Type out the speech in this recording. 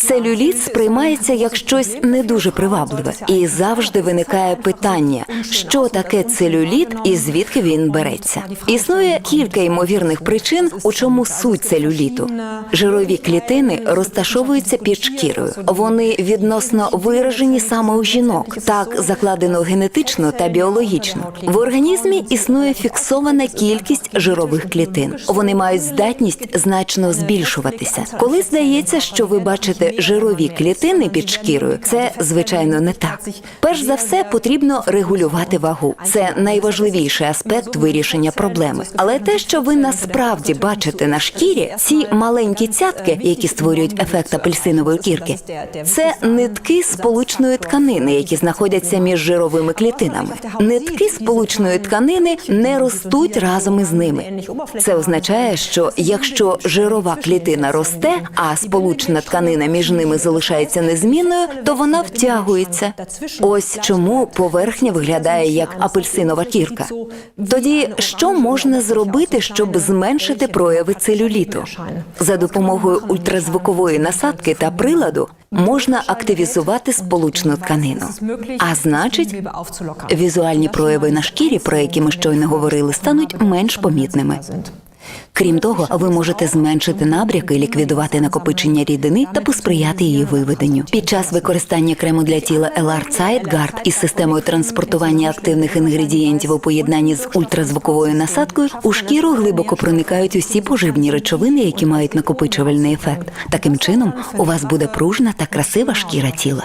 Целюліт сприймається як щось не дуже привабливе, і завжди виникає питання, що таке целюліт і звідки він береться. Існує кілька ймовірних причин, у чому суть целюліту. Жирові клітини розташовуються під шкірою. Вони відносно виражені саме у жінок. Так закладено генетично та біологічно. В організмі існує фіксована кількість жирових клітин. Вони мають здатність значно збільшуватися. Коли здається, що ви бачите жирові клітини під шкірою, це звичайно не так. Перш за все потрібно регулювати вагу. Це найважливіший аспект вирішення проблеми. Але те, що ви насправді бачите на шкірі, ці маленькі цятки, які створюють ефект апельсинової кірки, це нитки сполучної тканини, які знаходяться між жировими клітинами. Нитки сполучної тканини не ростуть разом із ними. Це означає, що якщо жирова клітина росте, а сполучна тканина між ними залишається незмінною, то вона втягується. Ось чому поверхня виглядає як апельсинова кірка. Тоді що можна зробити, щоб зменшити прояви целюліту? За допомогою ультразвукової насадки та приладу можна активізувати сполучну тканину. А значить, візуальні прояви на шкірі, про які ми щойно говорили, стануть менш помітними. Крім того, ви можете зменшити набряки, ліквідувати накопичення рідини та посприяти її виведенню. Під час використання крему для тіла Елар Zeitgard із системою транспортування активних інгредієнтів у поєднанні з ультразвуковою насадкою у шкіру глибоко проникають усі поживні речовини, які мають накопичувальний ефект. Таким чином, у вас буде пружна та красива шкіра тіла.